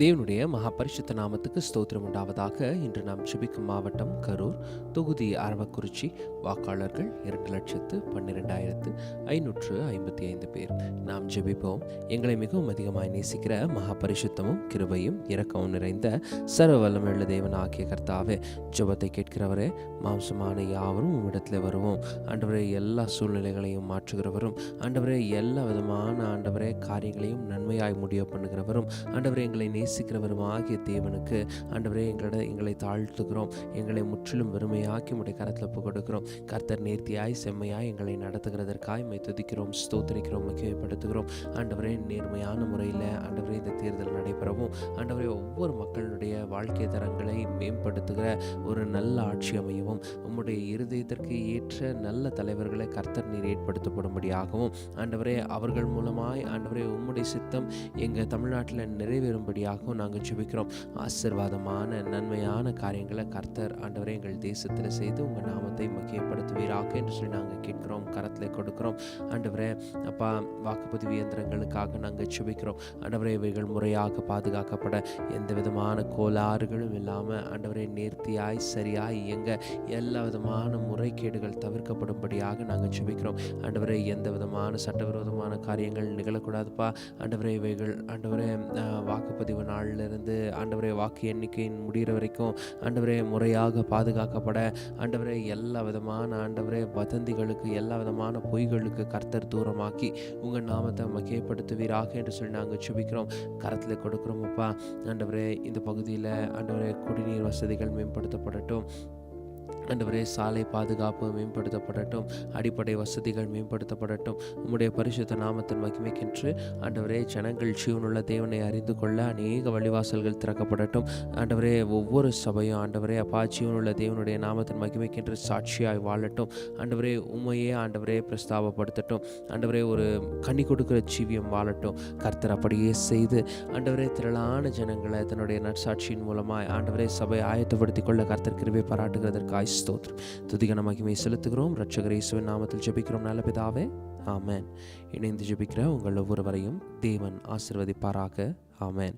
தேவனுடைய மகா பரிசுத்த நாமத்துக்கு ஸ்தோத்திரம் உண்டாவதாக இன்று நாம் சுபிக்கும் மாவட்டம் கரூர். தொகுதி அரவக்குறிச்சி. வாக்காளர்கள் இரண்டு லட்சத்து பன்னிரெண்டாயிரத்து ஐநூற்று ஐம்பத்தி ஐந்து பேர். நாம் ஜெபிப்போம். எங்களை மிகவும் அதிகமாய் நேசிக்கிற மகா பரிசுத்தமும் கிருபையும் இரக்கமும் நிறைந்த சர்வ வல்லமையுள்ள தேவன் ஆகிய கர்த்தாவே ஜபத்தை கேட்கிறவரே மாம்சமான யாவரும் உம்மிடத்தில் வருவோம். ஆண்டவரே எல்லா சூழ்நிலைகளையும் மாற்றுகிறவரும் ஆண்டவரே எல்லா விதமான ஆண்டவரே காரியங்களையும் நன்மையாய் முடிய பண்ணுகிறவரும் ஆண்டவரே எங்களை நேசிக்கிறவருமாகிய தேவனுக்கு ஆண்டவரே எங்களோட எங்களை தாழ்த்துகிறோம். எங்களை முற்றிலும் வெறுமையாக்கி உடைய கரத்தில் கொடுக்கிறோம் கர்த்தர் நேர்த்தியாய் செம்மையாய் எங்களை நடத்துகிறதற்காய் மை துதிக்கிறோம் ஸ்தோத்தரிக்கிறோம் முக்கியப்படுத்துகிறோம் ஆண்டவரே நேர்மையான முறையில் ஆண்டவரே இந்த தேர்தல் நடைபெறவும் ஆண்டவரே ஒவ்வொரு மக்களுடைய வாழ்க்கை தரங்களை மேம்படுத்துகிற ஒரு நல்ல ஆட்சி அமையவும் உம்முடைய இருதயத்திற்கு ஏற்ற நல்ல தலைவர்களை கர்த்தர் நீர் ஏற்படுத்தப்படும்படியாகவும் ஆண்டவரே அவர்கள் மூலமாய் ஆண்டவரே உம்முடைய சித்தம் எங்கள் தமிழ்நாட்டில் நிறைவேறும்படியாக நிறைவேறும்படியாகவும் நாங்கள் ஜெபிக்கிறோம். ஆசிர்வாதமான நன்மையான காரியங்களை கர்த்தர் ஆண்டவரை எங்கள் தேசத்தில் செய்து உங்கள் நாமத்தை மகியப்படுத்துவீராக என்று சொல்லி நாங்கள் கேட்கிறோம். கரத்தில் கொடுக்கிறோம். ஆண்டவரே அப்பா வாக்குப்பதிவு இயந்திரங்களுக்காக நாங்கள் ஜெபிக்கிறோம். ஆண்டவரே இவைகள் முறையாக பாதுகாக்கப்பட எந்த விதமான கோளாறுகளும் இல்லாமல் ஆண்டவரே நேர்த்தியாய் சரியாய் இயங்க எல்லா விதமான முறைகேடுகள் தவிர்க்கப்படும்படியாக நாங்கள் ஜெபிக்கிறோம். ஆண்டவரே எந்த விதமான சட்டவிரோதமான காரியங்கள் நிகழக்கூடாதுப்பா. ஆண்டவரே இவைகள் ஆண்டவரே வாக்குப்பதிவு நாளிலிருந்து ஆண்டவரே வாக்கு எண்ணிக்கையின் முடிகிற வரைக்கும் ஆண்டவரே முறையாக பாதுகாக்கப்பட ஆண்டவரே எல்லா விதமான ஆண்டவரே வதந்திகளுக்கு எல்லா விதமான பொய்களுக்கு கர்த்தர் தூரமாக்கி உங்கள் நாமத்தை மகியப்படுத்துவீராக என்று சொல்லி நாங்கள் சுபிக்கிறோம் கரத்தில் கொடுக்குறோம் அப்பா. ஆண்டவரே இந்த பகுதியில் ஆண்டவரே குடிநீர் வசதிகள் மேம்படுத்தப்படட்டும். ஆண்டவரே சாலை பாதுகாப்பு மேம்படுத்தப்படட்டும் அடிப்படை வசதிகள் மேம்படுத்தப்படட்டும். உம்முடைய பரிசுத்த நாமத்தின் மகிமைக்கென்று ஆண்டவரே ஜனங்கள் ஜீவனுள்ள தேவனை அறிந்து கொள்ள அநேக வழிவாசல்கள் திறக்கப்படட்டும். ஆண்டவரே ஒவ்வொரு சபையும் ஆண்டவரே அப்பா ஜீவனுள்ள தேவனுடைய நாமத்தின் மகிமைக்கென்று சாட்சியாய் வாழட்டும். ஆண்டவரே உண்மையே ஆண்டவரே பிரஸ்தாபப்படுத்தட்டும். ஆண்டவரே ஒரு கனி கொடுக்கிற ஜீவியம் வாழட்டும். கர்த்தர் அப்படியே செய்து ஆண்டவரே திரளான ஜனங்களை தன்னுடைய நற்சாட்சியின் மூலமாக ஆண்டவரே சபை ஆயத்தப்படுத்திக் கொள்ள கர்த்தர் கிருபை பாராட்டுகிறதற்காய் ஸ்தோத்திரம். துதிகன மகிமை செலுத்துகிறோம். ரட்சகர் இயேசுவின் நாமத்தில் ஜெபிக்கிறோம். நல்ல பிதாவே ஆமேன். இணைந்து ஜெபிக்கிற உங்கள் ஒவ்வொருவரையும் தேவன் ஆசிர்வதிப்பாராக. ஆமேன்.